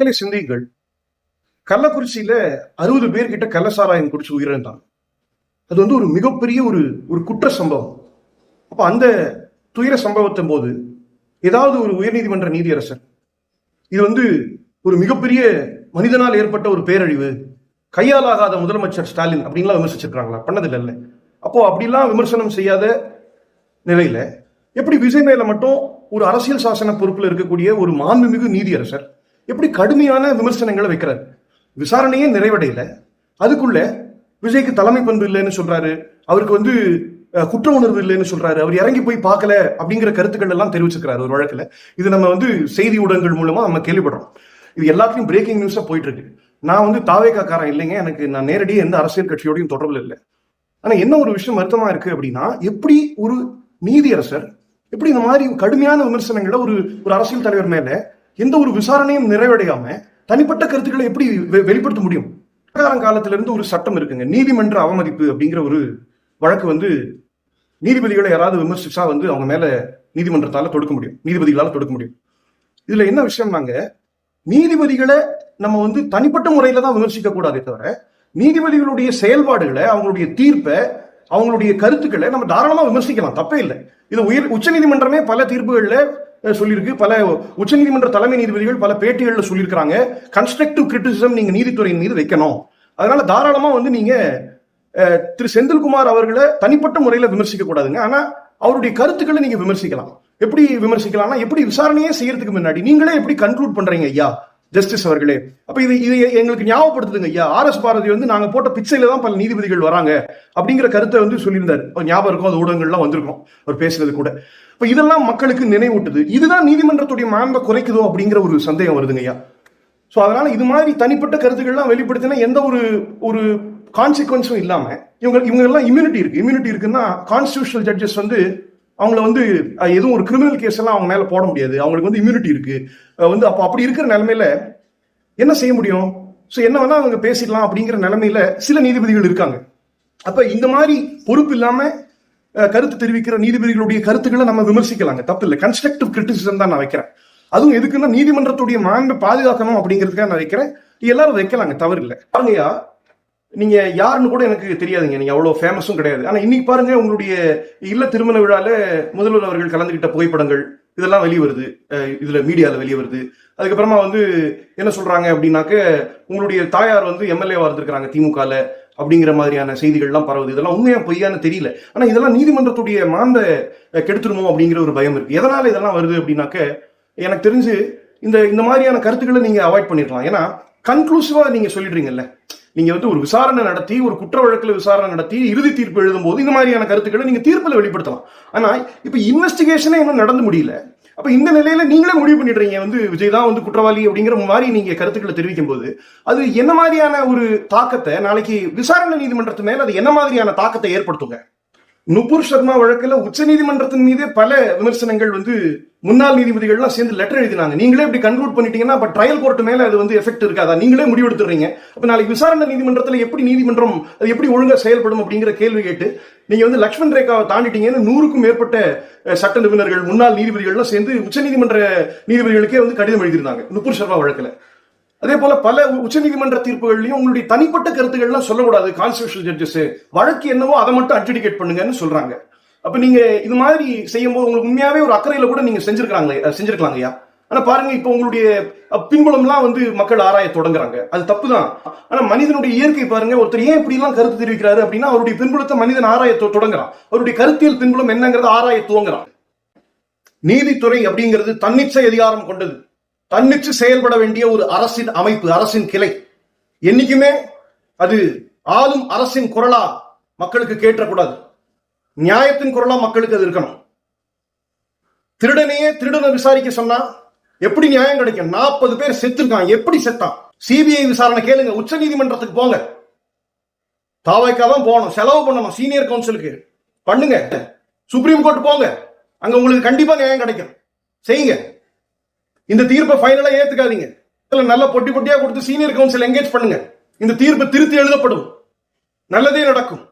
மக்களை சிந்திகள். கள்ளக்குறிச்சியில அறுபது பேர்கிட்ட கள்ளசாராயம் குடிச்சு உயிரிழந்தாங்க அது வந்து ஒரு மிகப்பெரிய ஒரு ஒரு குற்ற சம்பவம். அப்போ அந்த துயர சம்பவத்தின் போது ஏதாவது ஒரு உயர்நீதிமன்ற நீதியரசர் இது வந்து ஒரு மிகப்பெரிய மனிதனால் ஏற்பட்ட ஒரு பேரழிவு கையாலாகாத முதலமைச்சர் ஸ்டாலின் அப்படின்லாம் விமர்சிச்சிருக்காங்களா பண்ணதில்லை அப்போ அப்படிலாம் விமர்சனம் செய்யாத நிலையில எப்படி விஜய் மேல மட்டும் ஒரு அரசியல் சாசன பொறுப்பில் இருக்கக்கூடிய ஒரு மாண்புமிகு நீதியரசர் எப்படி கடுமையான விமர்சனங்களை வைக்கிறார்? விசாரணையே நிறைவடையல. அதுக்குள்ள விஜய்க்கு தலைமை பண்பு இல்லைன்னு சொல்றாரு. அவருக்கு வந்து குற்ற உணர்வு இல்லைன்னு சொல்றாரு. அவர் இறங்கி போய் பார்க்கல அப்படிங்கிற கருத்துக்கள் எல்லாம் தெரிவிச்சிருக்காரு ஒரு வழக்குல. இது நம்ம வந்து செய்தி ஊடகங்கள் மூலமா நம்ம கேள்விப்படுறோம். இது எல்லாத்தையும் பிரேக்கிங் நியூஸா போயிட்டு இருக்கு நான் வந்து தாவேக்காக்காரன் இல்லைங்க. எனக்கு நான் நேரடியாக எந்த அரசியல் கட்சியோடையும் தொடர்பில் இல்லை. ஆனா என்ன ஒரு விஷயம் வருத்தமா இருக்கு அப்படின்னா எப்படி ஒரு நீதியரசர் எப்படி இந்த மாதிரி கடுமையான விமர்சனங்களை ஒரு ஒரு அரசியல் தலைவர் மேல எந்த ஒரு விசாரணையும் நிறைவடையாம தனிப்பட்ட கருத்துக்களை எப்படி வெ- வெளிப்படுத்த முடியும்? காலத்திலிருந்து ஒரு சட்டம் இருக்குங்க. நீதிமன்ற அவமதிப்பு அப்படிங்கிற ஒரு வழக்கு வந்து நீதிபதிகளை யாராவது விமர்சிச்சா வந்து அவங்க மேல நீதிமன்றத்தால தொடுக்க முடியும். நீதிபதிகளால தொடுக்க முடியும். இதுல என்ன விஷயம்னாங்க நீதிபதிகளை நம்ம வந்து தனிப்பட்ட முறையில தான் விமர்சிக்க கூடாதே தவிர நீதிபதிகளுடைய செயல்பாடுகளை அவங்களுடைய தீர்ப்பை அவங்களுடைய கருத்துக்களை நம்ம தாராளமா விமர்சிக்கலாம். தப்பே இல்லை. இது உயர் உச்சநீதிமன்றமே பல தீர்ப்புகள்ல சொல்லியிருக்கு. பல உச்சநீதிமன்ற தலைமை நீதிபதிகள் பல பேட்டிகளில் சொல்லியிருக்கிறாங்க. கன்ஸ்ட்ரக்டிவ் கிரிட்டிசிசம் நீங்க நீதித்துறையின் மீது வைக்கணும். அதனால தாராளமா வந்து நீங்க திரு செந்தில்குமார் அவர்களை தனிப்பட்ட முறையில விமர்சிக்க கூடாதுங்க. ஆனா அவருடைய கருத்துக்களை நீங்க விமர்சிக்கலாம். எப்படி விமர்சிக்கலாம்னா எப்படி விசாரணையே செய்யறதுக்கு முன்னாடி நீங்களே எப்படி கன்க்ளூட் பண்றீங்க ஐயா ஜஸ்டிஸ் அவர்களே? அப்ப இது இது எங்களுக்கு ஞாபகப்படுத்துதுங்க ஐயா. ஆர் எஸ் பாரதி வந்து நாங்க போட்ட பிச்சையில தான் பல நீதிபதிகள் வராங்க. அப்படிங்கிற கருத்தை வந்து சொல்லியிருந்தாரு. ஞாபகம் இருக்கும் அது ஊடகங்கள்லாம் வந்திருக்கும். அவர் பேசுறது கூட. இப்ப இதெல்லாம் மக்களுக்கு நினைவூட்டுது. இதுதான் நீதிமன்றத்துடைய மாண்பை குறைக்குதோ அப்படிங்கிற ஒரு சந்தேகம் வருதுங்க ஐயா. ஸோ அதனால இது மாதிரி தனிப்பட்ட கருத்துக்கள்லாம் வெளிப்படுத்தினா எந்த ஒரு ஒரு கான்சிக்வன்ஸும் இல்லாம இவங்க இவங்க எல்லாம் இம்யூனிட்டி இருக்கு. இம்யூனிட்டி இருக்குன்னா கான்ஸ்டியூஷனல் ஜட்ஜஸ் வந்து அவங்கள வந்து எதுவும் ஒரு கிரிமினல் கேஸ் எல்லாம் அவங்க மேல போட முடியாது. அவங்களுக்கு வந்து இம்யூனிட்டி இருக்கு. வந்து அப்போ அப்படி இருக்கிற நிலைமையில என்ன செய்ய முடியும்? ஸோ என்ன வேணா அவங்க பேசிடலாம் அப்படிங்கிற நிலைமையில சில நீதிபதிகள் இருக்காங்க. அப்ப இந்த மாதிரி பொறுப்பு இல்லாம கருத்து தெரிவிக்கிற நீதிபதிகளுடைய கருத்துக்களை நம்ம விமர்சிக்கலாங்க. தப்பு இல்லை. கன்ஸ்ட்ரக்டிவ் கிரிட்டிசிசம் தான் நான் வைக்கிறேன். அதுவும் எதுக்குன்னா நீதிமன்றத்துடைய மாண்பை பாதுகாக்கணும் அப்படிங்கிறதுக்காக நான் வைக்கிறேன். எல்லாரும் வைக்கலாங்க. தவறு இல்லை. பாருங்கய்யா. நீங்க யாருன்னு கூட எனக்கு தெரியாதுங்க. நீங்க அவ்வளவு ஃபேமஸும் கிடையாது. ஆனா இன்னைக்கு பாருங்க உங்களுடைய இல்ல திருமண விழால முதல்வர் அவர்கள் கலந்துகிட்ட புகைப்படங்கள் இதெல்லாம் வெளியே வருது அஹ் இதுல மீடியால வெளியே வருது அதுக்கப்புறமா வந்து என்ன சொல்றாங்க அப்படின்னாக்க உங்களுடைய தாயார் வந்து எம்எல்ஏவா இருந்திருக்கிறாங்க திமுகல. அப்படிங்கிற மாதிரியான செய்திகள்லாம் பரவுது. இதெல்லாம் உண்மையா பொய்யான்னு தெரியல. ஆனா இதெல்லாம் நீதிமன்றத்துடைய மாண்பை கெடுத்துருமோ அப்படிங்கிற ஒரு பயம் இருக்கு. எதனால இதெல்லாம் வருது அப்படின்னாக்க எனக்கு தெரிஞ்சு இந்த இந்த மாதிரியான கருத்துக்களை நீங்க அவாய்ட் பண்ணிருக்கலாம். ஏன்னா கன்க்ளூசிவா நீங்க சொல்லிடுறீங்கல்ல. நீங்க வந்து ஒரு விசாரணை நடத்தி ஒரு குற்ற வழக்கில் விசாரணை நடத்தி இறுதி தீர்ப்பு எழுதும் போது இந்த மாதிரியான கருத்துக்களை நீங்க தீர்ப்பில் வெளிப்படுத்தலாம். ஆனா இப்ப இன்வெஸ்டிகேஷனே இன்னும் நடந்து முடியல. அப்ப இந்த நிலையில நீங்களே முடிவு பண்ணிடுறீங்க. வந்து விஜய் தான் வந்து குற்றவாளி அப்படிங்கிற மாதிரி நீங்க கருத்துக்களை தெரிவிக்கும் போது அது என்ன மாதிரியான ஒரு தாக்கத்தை நாளைக்கு விசாரணை நீதிமன்றத்து மேல அது என்ன மாதிரியான தாக்கத்தை ஏற்படுத்துங்க? நுபுர் சர்மா வழக்குல உச்ச நீதிமன்றத்தின் மீதே பல விமர்சனங்கள் வந்து முன்னாள் நீதிபதிகள்லாம் சேர்ந்து லெட்டர் எழுதினாங்க. நீங்களே இப்படி கன்க்ளூட் பண்ணிட்டீங்கன்னா அப்ப ட்ரையல் கோர்ட் மேல அது வந்து எஃபெக்ட் இருக்காதா? நீங்களே முடிவெடுத்துறீங்க அப்ப நாளைக்கு விசாரணை நீதிமன்றத்துல எப்படி நீதிமன்றம் அது எப்படி ஒழுங்கா செயல்படும் அப்படிங்கிற கேள்வி கேட்டு நீங்க வந்து லக்ஷ்மண் ரேகாவை தாண்டிட்டீங்கன்னு நூறுக்கும் மேற்பட்ட சட்ட நிபுணர்கள் முன்னாள் நீதிபதிகள்லாம் சேர்ந்து உச்சநீதிமன்ற நீதிபதிகளுக்கே வந்து கடிதம் எழுதியிருந்தாங்க நுபுர் சர்மா வழக்குல. அதே போல பல உச்சநீதிமன்ற தீர்ப்புகள்லையும் உங்களுடைய தனிப்பட்ட கருத்துக்கள்லாம் சொல்லக்கூடாது கான்ஸ்டியூஷன் ஜட்ஜஸ் வழக்கு என்னவோ அதை மட்டும் அட்ஜுடிகேட் பண்ணுங்கன்னு சொல்றாங்க. அப்ப நீங்க இது மாதிரி செய்யும்போது உங்களுக்கு உண்மையாவே ஒரு அக்கறையில கூட நீங்க செஞ்சிருக்காங்களே அஹ் செஞ்சிருக்கலாங்க ஐயா ஆனா பாருங்க இப்போ உங்களுடைய பின்புலம்லாம் வந்து மக்கள் ஆராய தொடங்குறாங்க. அது தப்பு தான் ஆனா மனிதனுடைய இயற்கை பாருங்க ஒருத்தர் ஏன் இப்படி எல்லாம் கருத்து தெரிவிக்கிறாரு அப்படின்னா அவருடைய பின்புலத்தை மனிதன் ஆராய தொடங்குறான். அவருடைய கருத்தியல் பின்புலம் என்னங்கிறத ஆராய துவங்குறான். நீதித்துறை அப்படிங்கிறது தன்னிச்சை அதிகாரம் கொண்டது. தன்னிச்சு செயல்பட வேண்டிய ஒரு அரசின் அமைப்பு அரசின் கிளை. என்னைக்குமே அது ஆளும் அரசின் குரலா மக்களுக்கு கேட்டக்கூடாது. நியாயத்தின் குரலா மக்களுக்கு அது இருக்கணும். திருடனையே திருடனை விசாரிக்க சொன்னா எப்படி நியாயம் கிடைக்கும்? நாற்பது பேர் செத்துருக்கான் எப்படி செத்தான் சிபிஐ விசாரணை கேளுங்க. உச்ச நீதிமன்றத்துக்கு போங்க. தாவைக்கா தான் போகணும். செலவு பண்ணணும். சீனியர் கவுன்சிலுக்கு பண்ணுங்க. சுப்ரீம் கோர்ட் போங்க. அங்க உங்களுக்கு கண்டிப்பா நியாயம் கிடைக்கும். செய்யுங்க. இந்த தீர்ப்பை ஃபைனலா ஏத்துக்காதீங்க. இதுல நல்ல பொட்டி பொட்டியா கொடுத்து சீனியர் கவுன்சில் என்கேஜ் பண்ணுங்க. இந்த தீர்ப்பு திருத்தி எழுதப்படும். நல்லதே நடக்கும்.